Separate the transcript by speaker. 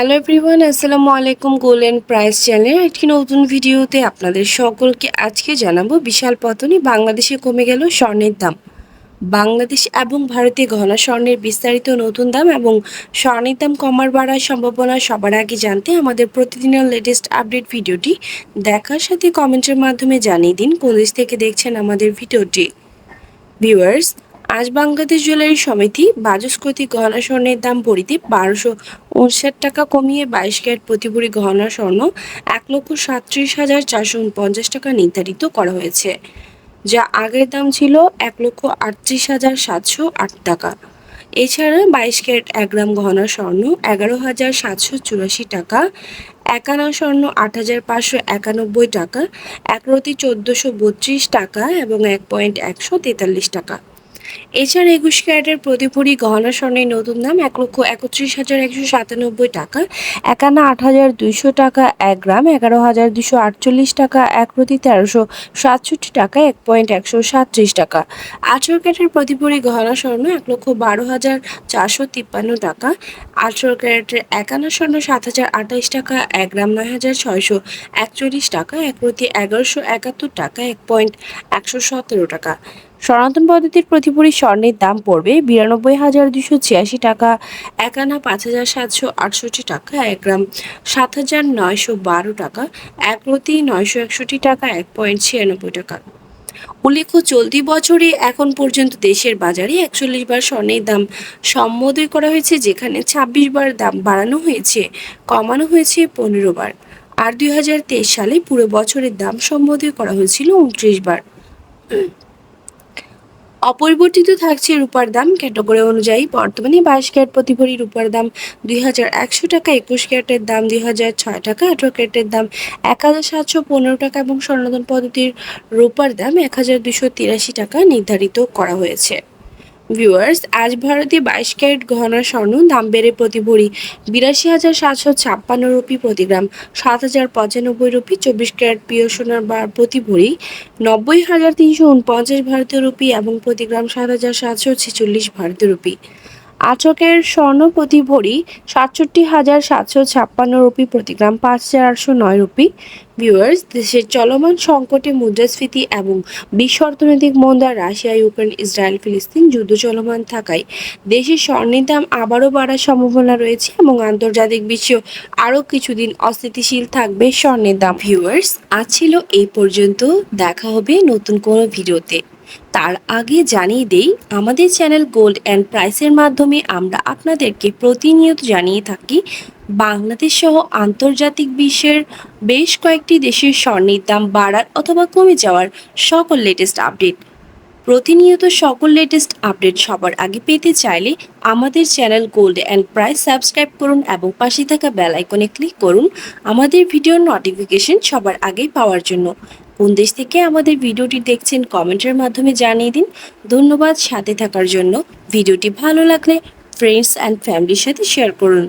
Speaker 1: Hello everyone আসসালামু আলাইকুম golden price চ্যানেলের একটি নতুন ভিডিওতে আপনাদের সকলকে আজকে জানাব বিশাল পতনে বাংলাদেশে কমে গেল স্বর্ণের দাম। বাংলাদেশ এবং ভারতে ঘন স্বর্ণের বিস্তারিত নতুন দাম এবং স্বর্ণের দাম কমার বাড়ার সম্ভাবনা সবার আগে জানতে আমাদের প্রতিদিনের লেটেস্ট আপডেট ভিডিওটি দেখার সাথে কমেন্টের মাধ্যমে জানিয়ে দিন। কোন দেশ থেকে দেখছেন আমাদের ভিডিওটি? ভিউয়ার্স আজ বাংলাদেশ জুয়েলারি সমিতি বাজস্কতি গহনা স্বর্ণের দাম পরিতে বারোশো উনষাট টাকা কমিয়ে বাইশ ক্যারেট প্রতি ভরি গহনা স্বর্ণ এক লক্ষ সাতত্রিশ হাজার চারশো উনপঞ্চাশ টাকা নির্ধারিত করা হয়েছে, যা আগের দাম ছিল এক লক্ষ আটত্রিশ হাজার সাতশো আট টাকা। এছাড়া বাইশ ক্যারেট এক গ্রাম গহনা স্বর্ণ এগারো হাজার সাতশো চুরাশি টাকা একানা স্বর্ণ আট হাজার পাঁচশো একানব্বই টাকা, এক রতি চোদ্দোশো বত্রিশ টাকা এবং এক পয়েন্ট একশো তেতাল্লিশ টাকা। এছাড়া একুশ ক্যারেটের প্রতি ভরি গহনা স্বর্ণের নতুন দাম এক লক্ষ একত্রিশ হাজার একশো সাতানব্বই টাকা। একানা আট হাজার দুইশো টাকা এক গ্রাম, এগারো হাজার দুশো আটচল্লিশ টাকা এক প্রতি তেরোশো সাতষট্টি টাকা এক পয়েন্ট একশো সাতত্রিশ টাকা। আঠেরো ক্যারেটের প্রতি ভরি গহনা স্বর্ণ এক লক্ষ বারো হাজার চারশো তিপ্পান্ন টাকা। আঠেরো ক্যারেটের একানা স্বর্ণ সাত হাজার আঠাইশ টাকা এক গ্রাম নয় হাজার ছয়শো একচল্লিশ টাকা এক প্রতি এগারোশো একাত্তর টাকা এক পয়েন্ট একশো সতেরো টাকা। সনাতন পদ্ধতির প্রতি ভরি স্বর্ণের দাম পড়বে বিরানব্বই হাজার দুশো ছিয়াশি টাকা এক আনা পাঁচ হাজার সাতশো আটষট্টি টাকা, এক গ্রাম সাত হাজার নয়শো বারো টাকা, এক প্রতি নয়শো একষট্টি টাকা, এক পয়েন্ট ছিয়ানব্বই টাকা। উল্লেখ্য, চলতি বছরে এখন পর্যন্ত দেশের বাজারে একচল্লিশ বার স্বর্ণের দাম সম্বোধন করা হয়েছে, যেখানে ছাব্বিশ বার দাম বাড়ানো হয়েছে, কমানো হয়েছে পনেরো বার। আর দুই হাজার তেইশ সালে পুরো বছরের দাম সম্বোধন করা হয়েছিল উনত্রিশ বার। অপরিবর্তিত থাকছে রূপার দাম। ক্যাটাগরি অনুযায়ী বর্তমানে বাইশ ক্যারেট প্রতি ভরি রূপার দাম দুই হাজার একশো টাকা, একুশ ক্যারেটের দাম দুই হাজার ছয় টাকা, আঠারো ক্যারেটের দাম এক হাজার সাতশো পনেরো টাকা এবং স্বর্ণধন পদ্ধতির রূপার দাম এক হাজার দুশো তিরাশি টাকা নির্ধারিত করা হয়েছে। ভিউয়ার্স আজ ভারতে বাইশ ক্যারেট গহনা স্বর্ণ দাম বেড়ে প্রতি ভরি বিরাশি হাজার সাতশো ছাপ্পান্ন রুপি প্রতি গ্রাম, সাত হাজার পঁচানব্বই রুপি চব্বিশ ক্যারেট প্রিয় সোনার বার প্রতি ভরি নব্বই হাজার তিনশো উনপঞ্চাশ ভারতীয় রুপি এবং প্রতি গ্রাম সাত হাজার সাতশো ছেচল্লিশ ভারতীয় রুপি। আচকের স্বর্ণ প্রতি ভরি সাতষট্টি হাজার সাতশো ছাপ্পান্ন রুপি প্রতি গ্রাম, পাঁচ হাজার আটশো নয় রুপি। ভিউয়ার্স দেশের চলমান সংকটে মুদ্রাস্ফীতি এবং বিশ্ব অর্থনৈতিক মন্দা রাশিয়া, ইউক্রেন, ইসরায়েল, ফিলিস্তিন যুদ্ধ চলমান থাকায় দেশের স্বর্ণের দাম আবারও বাড়ার সম্ভাবনা রয়েছে এবং আন্তর্জাতিক বিশ্ব আরও কিছুদিন অস্থিতিশীল থাকবে স্বর্ণের দাম। ভিউয়ার্স আজ ছিল এই পর্যন্ত। দেখা হবে নতুন কোনো ভিডিওতে। তার আগে জানিয়ে দেই, আমাদের চ্যানেল গোল্ড অ্যান্ড প্রাইসের মাধ্যমে আমরা আপনাদেরকে প্রতিনিয়ত জানিয়ে থাকি, বাংলাদেশ সহ আন্তর্জাতিক বিশ্বের বেশ কয়েকটি দেশের স্বর্ণের দাম বাড়ার অথবা কমে যাওয়ার সকল লেটেস্ট আপডেট প্রতিনিয়ত সকল লেটেস্ট আপডেট সবার আগে পেতে চাইলে আমাদের channel gold and price subscribe করুন এবং পাশে থাকা বেল আইকনে ক্লিক করুন। আমাদের ভিডিওর নোটিফিকেশন সবার আগে পাওয়ার জন্য। কোন দেশ থেকে আমাদের ভিডিওটি দেখছেন কমেন্টের মাধ্যমে জানিয়ে দিন। ধন্যবাদ সাথে থাকার জন্য। ভিডিওটি ভালো লাগলে ফ্রেন্ডস অ্যান্ড ফ্যামিলির সাথে শেয়ার করুন।